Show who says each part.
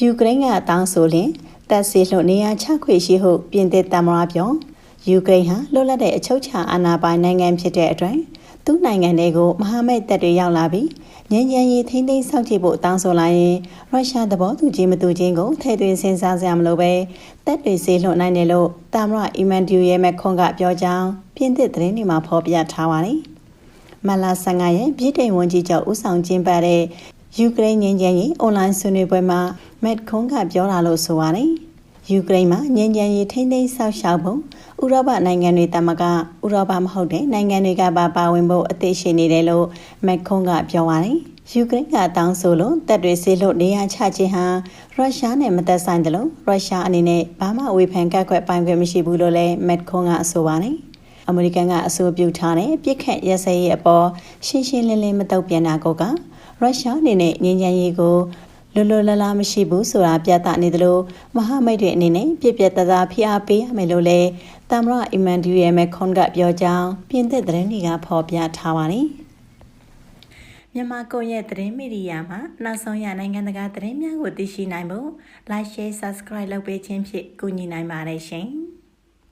Speaker 1: ယူကရိန်းကအတောင်းဆိုလင်တပ်စီလှနေရာချခွေရှိဟုပြင်သစ်တမရပြောယူကရိန်းဟာလွတ်လပ်တဲ့အချုပ်ချာအာဏာပိုင်နိုင်ငံဖြစ်တဲ့အတွက်သူ့နိုင်ငံတွေကိုမဟာမိတ်တပ်တွေရောက်လာပြီးငြိမ်းချမ်းရေးထိန်းသိမ်းစောင့်ကြည့်ဖို့တောင်းဆိုလာရင်ရုရှားသဘောတူခြင်းမတူခြင်းကိုထည့်သွင်းစဉ်းစားစရာမလိုပဲတပ်တွေစေလွှတ်နိုင်တယ်လို့တာမရအီမန်ဒူရဲ့မခွန်ကပြောကြောင်းပြင်သစ်သတင်းတွေမှာဖော်ပြထားပါတယ်။မလာဆန်ကရဲ့ပြည်တိုင်ဝန်ကြီးချုပ်ဦးဆောင်ကျင်းပတဲ့ယူကရိန်းငြိမ်းချမ်းရေးအွန်လိုင်းဆွေးနွေးပွဲမှာ မက်ခွန်ကပြောတာလို့ဆိုပါတယ်။ယူကရိန်းမှာငြိမ်းချမ်းရေးထိန်းသိမ်းဆောက်ရှောက်ဖို့ဥရောပနိုင်ငံတွေတမကဥရောပမဟုတ်တဲ့နိုင်ငံတွေကပါပါဝင်ဖို့အသိရှိနေတယ်လို့မက်ခွန်ကပြောပါတယ်။ယူကရိန်းကတောင်းဆိုလို့တပ်တွေဆေးလို့နေရာချခြင်းဟာရုရှားနဲ့မသက်ဆိုင်တယ်လို့ရုရှားအနေနဲ့ဘာမှဝေဖန်ကန့်ကွက်ပိုင်ခွင့်မရှိဘူးလို့လည်းမက်ခွန်ကဆိုပါတယ်။အမေရိကန်ကအဆိုပြုထားတဲ့ပြစ်ခတ်ရစရေးအပေါ်ရှင်းရှင်းလင်းလင်းမတုံ့ပြန်တာကရုရှားအနေနဲ့ငြိမ်းချမ်းရေးကို လွတ်လွတ်လပ်လပ်မရှိဘူးဆိုတာပြသနေသလိုမဟာမိတ်တွေအနေနဲ့ပြည့်ပြတ်သားသားဖိအားပေးရမယ်လို့လည်းတမ်ရအီမန်ဒူရဲ့မက်ခွန်ကပြောကြောင်းပြင်သစ်သတင်းတွေကဖော်ပြထားပါတယ်။မြန်မာကိုရဲ့သတင်းမီဒီယာမှာနောက်ဆုံးရနိုင်ငံတကာသတင်းများကိုသိရှိနိုင်ဖို့ Like Share Subscribe လုပ်ပေးခြင်းဖြင့်ကူညီနိုင်ပါတယ်ရှင်။